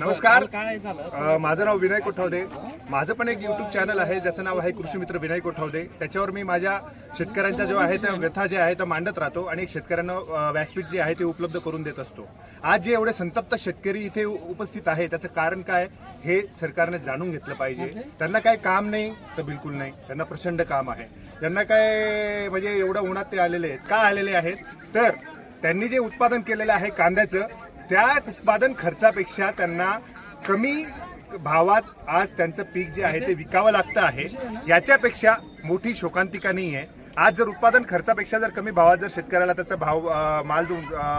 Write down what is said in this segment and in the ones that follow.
नमस्कार. अ, माझं नाव विनय कोठावदे. माझं पण एक युट्यूब चॅनल आहे ज्याचं नाव आहे कृषी मित्र विनय कोठावदे. त्याच्यावर मी माझ्या शेतकऱ्यांच्या जो आहे त्या व्यथा जे आहे त्या मांडत राहतो आणि शेतकऱ्यांना अ, व्यासपीठ जे आहे ते उपलब्ध करून देत असतो. आज जे एवढे संतप्त शेतकरी इथे उ- उपस्थित आहे त्याचं कारण काय हे सरकारने जाणून घेतलं पाहिजे. त्यांना काय काम नाही तर बिलकुल नाही. त्यांना प्रचंड काम आहे. त्यांना काय म्हणजे एवढं उन्हात ते आलेले आहेत. का आलेले आहेत? तर त्यांनी जे उत्पादन केलेलं आहे कांद्याचं त्या उत्पादन खर्चापेक्षा त्यांना कमी भावात आज त्यांचं पीक जे आहे ते विकावं लागतं आहे. याच्यापेक्षा मोठी शोकांतिका नाही आहे. आज जर उत्पादन खर्चापेक्षा जर कमी भावात जर शेतकऱ्याला त्याचा भाव माल जो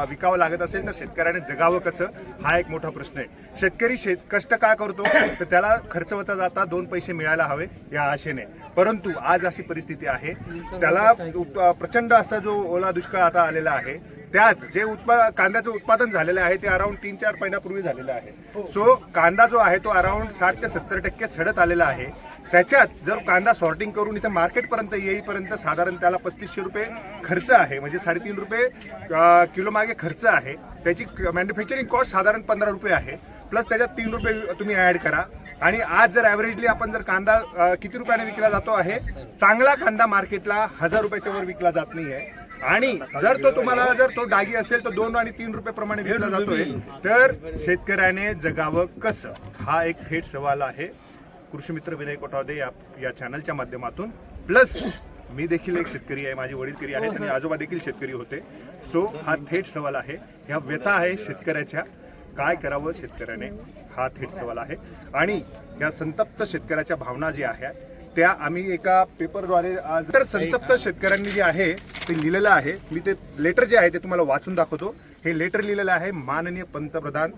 विकावा लागत असेल तर शेतकऱ्याने जगावं कसं? हा एक मोठा प्रश्न आहे. शेतकरी शेत कष्ट का करतो? तर त्याला खर्च वचा जाता दोन पैसे मिळायला हवे या आशेने. परंतु आज अशी परिस्थिती आहे. त्याला प्रचंड असा जो ओला दुष्काळ आता आलेला आहे त्यात जे उत्पा कांद्याचं उत्पादन झालेलं आहे ते अराउंड तीन चार महिन्यापूर्वी झालेलं आहे. सो कांदा जो आहे तो अराउंड साठ ते सत्तर टक्के सडत आलेला आहे. त्याच्यात जर कांदा सॉर्टिंग करून इथे मार्केटपर्यंत येईपर्यंत साधारण त्याला पस्तीसशे रुपये खर्च आहे म्हणजे साडेतीन रुपये किलो मागे खर्च आहे. त्याची मॅन्युफॅक्चरिंग कॉस्ट साधारण पंधरा रुपये आहे. प्लस त्याच्यात तीन रुपये तुम्ही ऍड करा. आणि आज जर ॲव्हरेजली आपण जर कांदा किती रुपयाने विकला जातो आहे? चांगला कांदा मार्केटला हजार रुपयाच्या वर विकला जात नाही आहे आणि जर तो तुम्हाला जर तो डागी असेल तर दोन आणि तीन रुपये प्रमाणे भेटला जातोय. तर शेतकऱ्याने जगावं कसं? हा एक थेट सवाल आहे. कृषी मित्र विनय कोठावदे या या चॅनलच्या माध्यमातून. प्लस मी देखील एक शेतकरी आहे माझे वडीलकरी आहेत आणि आजोबा देखील शेतकरी होते. सो हा थेट सवाल आहे. ह्या व्यथा आहे शेतकऱ्याच्या. काय करावं शेतकऱ्याने? हा थेट सवाल आहे. आणि या संतप्त शेतकऱ्याच्या भावना ज्या आहेत त्या आम्ही एका पेपरद्वारे आज तर संतप्त शेतकऱ्यांनी जे आहे ते लिहिलेलं आहे. मी ते लेटर जे आहे ते तुम्हाला वाचून दाखवतो. हे लेटर लिहिलेलं आहे माननीय पंतप्रधान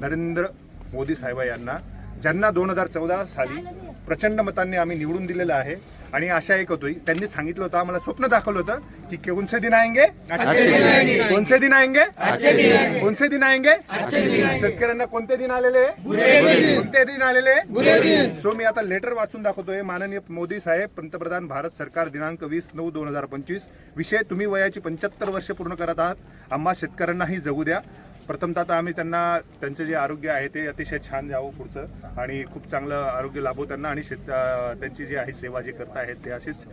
नरेंद्र मोदी साहेब यांना. ज्यांना दोन हजार चौदा साली प्रचंड मतांनी आम्ही निवडून दिलेलं आहे. आणि आशा एक होती त्यांनी सांगितलं होतं आम्हाला स्वप्न दाखवलं होतं की कोणसे दिन आएंगे? कोणसे दिन आएंगे? कोणसे दिन आएंगे? शेतकऱ्यांना कोणते दिन आलेले? कोणते दिन आलेले? सो मी आता लेटर वाचून दाखवतोय. माननीय मोदी साहेब पंतप्रधान भारत सरकार दिनांक वीस नऊ दोन हजार पंचवीस. विषय तुम्ही वयाची पंच्याहत्तर वर्ष पूर्ण करत आहात. आम्हा शेतकऱ्यांनाही जगू द्या. प्रथमतः आता आम्ही त्यांना त्यांचं जे आरोग्य आहे ते अतिशय छान जावं पुढचं आणि खूप चांगलं आरोग्य लाभो त्यांना आणि शेत त्यांची जी आहे सेवा जे करत आहेत ते अशीच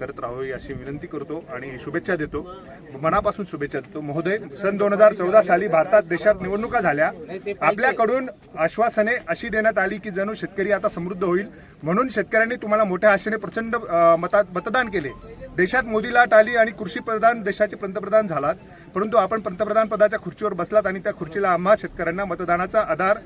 करत राहू अशी विनंती करतो आणि शुभेच्छा देतो. मनापासून शुभेच्छा देतो. महोदय सन दोन हजार चौदा साली भारतात देशात निवडणुका झाल्या. आपल्याकडून आश्वासने अशी देण्यात आली की जणू शेतकरी आता समृद्ध होईल. म्हणून शेतकऱ्यांनी तुम्हाला मोठ्या आशेने प्रचंड मतात मतदान केले. देशात मोदी लाट आली आणि कृषी प्रधान देशाचे पंतप्रधान झालात. परंतु आपण पंतप्रधान पदाच्या खुर्चीवर बसलात आणि त्या खुर्चीला आम्हा शेतकऱ्यांना मतदानाचा आधार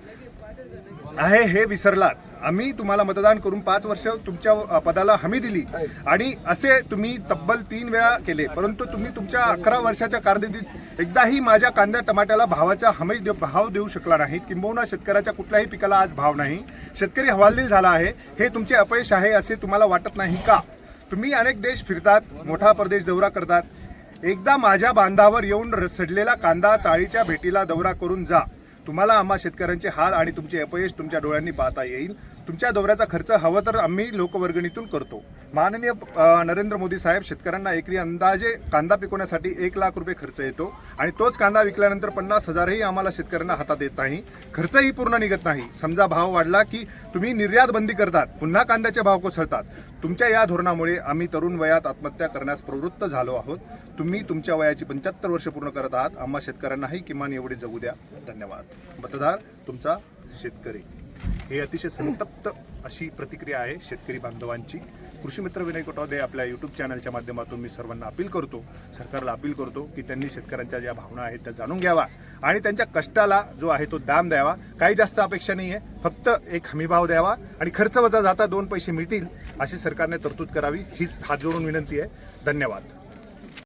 आहे हे विसरलात. आम्ही तुम्हाला मतदान करून पाच वर्ष तुमच्या पदाला हमी दिली आणि असे तुम्ही तब्बल तीन वेळा केले. परंतु तुम्ही तुमच्या अकरा वर्षाच्या कारकिर्दीत एकदाही माझ्या कांद्या टमाट्याला भावाचा हमी देऊ- भाव देऊ शकला नाही. किंबहुना शेतकऱ्याच्या कुठल्याही पिकाला आज भाव नाही. शेतकरी हवालदिल झाला आहे. हे तुमचे अपयश आहे असे तुम्हाला वाटत नाही का? तुम्ही अनेक देश फिरतात मोठा परदेश दौरा करतात. एकदा माझ्या बांधावर येऊन र- सडलेला कांदा चाळीच्या भेटीला दौरा करून जा. तुम्हाला आम्हा शेतकऱ्यांचे हाल आणि तुमचे अपयश तुमच्या डोळ्यांनी पाहता येईल. तुमच्या दौऱ्याचा खर्च हवं तर आम्ही लोकवर्गणीतून करतो. माननीय नरेंद्र मोदी साहेब शेतकऱ्यांना एकरी अंदाजे कांदा पिकवण्यासाठी एक लाख रुपये खर्च येतो आणि तोच कांदा विकल्यानंतर पन्नास हजारही आम्हाला शेतकऱ्यांना हातात येत नाही. खर्चही पूर्ण निघत नाही. समजा भाव वाढला की तुम्ही निर्यात बंदी करतात पुन्हा कांद्याचे भाव कोसळतात. तुमच्या या धोरणामुळे आम्ही तरुण वयात आत्महत्या करण्यास प्रवृत्त झालो आहोत. तुम्ही तुमच्या वयाची पंच्याहत्तर वर्ष पूर्ण करत आहात. आम्हा शेतकऱ्यांनाही किमान एवढे जगू द्या. धन्यवाद. मतदार तुमचा शेतकरी. हे अतिशय संतप्त अशी प्रतिक्रिया आहे शेतकरी बांधवांची. कृषी मित्र विनय कोटावदे आपल्या यूट्यूब चॅनलच्या माध्यमातून मी सर्वांना अपील करतो सरकारला अपील करतो की त्यांनी शेतकऱ्यांच्या ज्या भावना आहेत त्या जाणून घ्यावा आणि त्यांच्या कष्टाला जो आहे तो दाम द्यावा. काही जास्त अपेक्षा नाही आहे फक्त एक हमीभाव द्यावा आणि खर्च वजा जाता दोन पैसे मिळतील अशी सरकारने तरतूद करावी हीच हात जोडून विनंती आहे. धन्यवाद.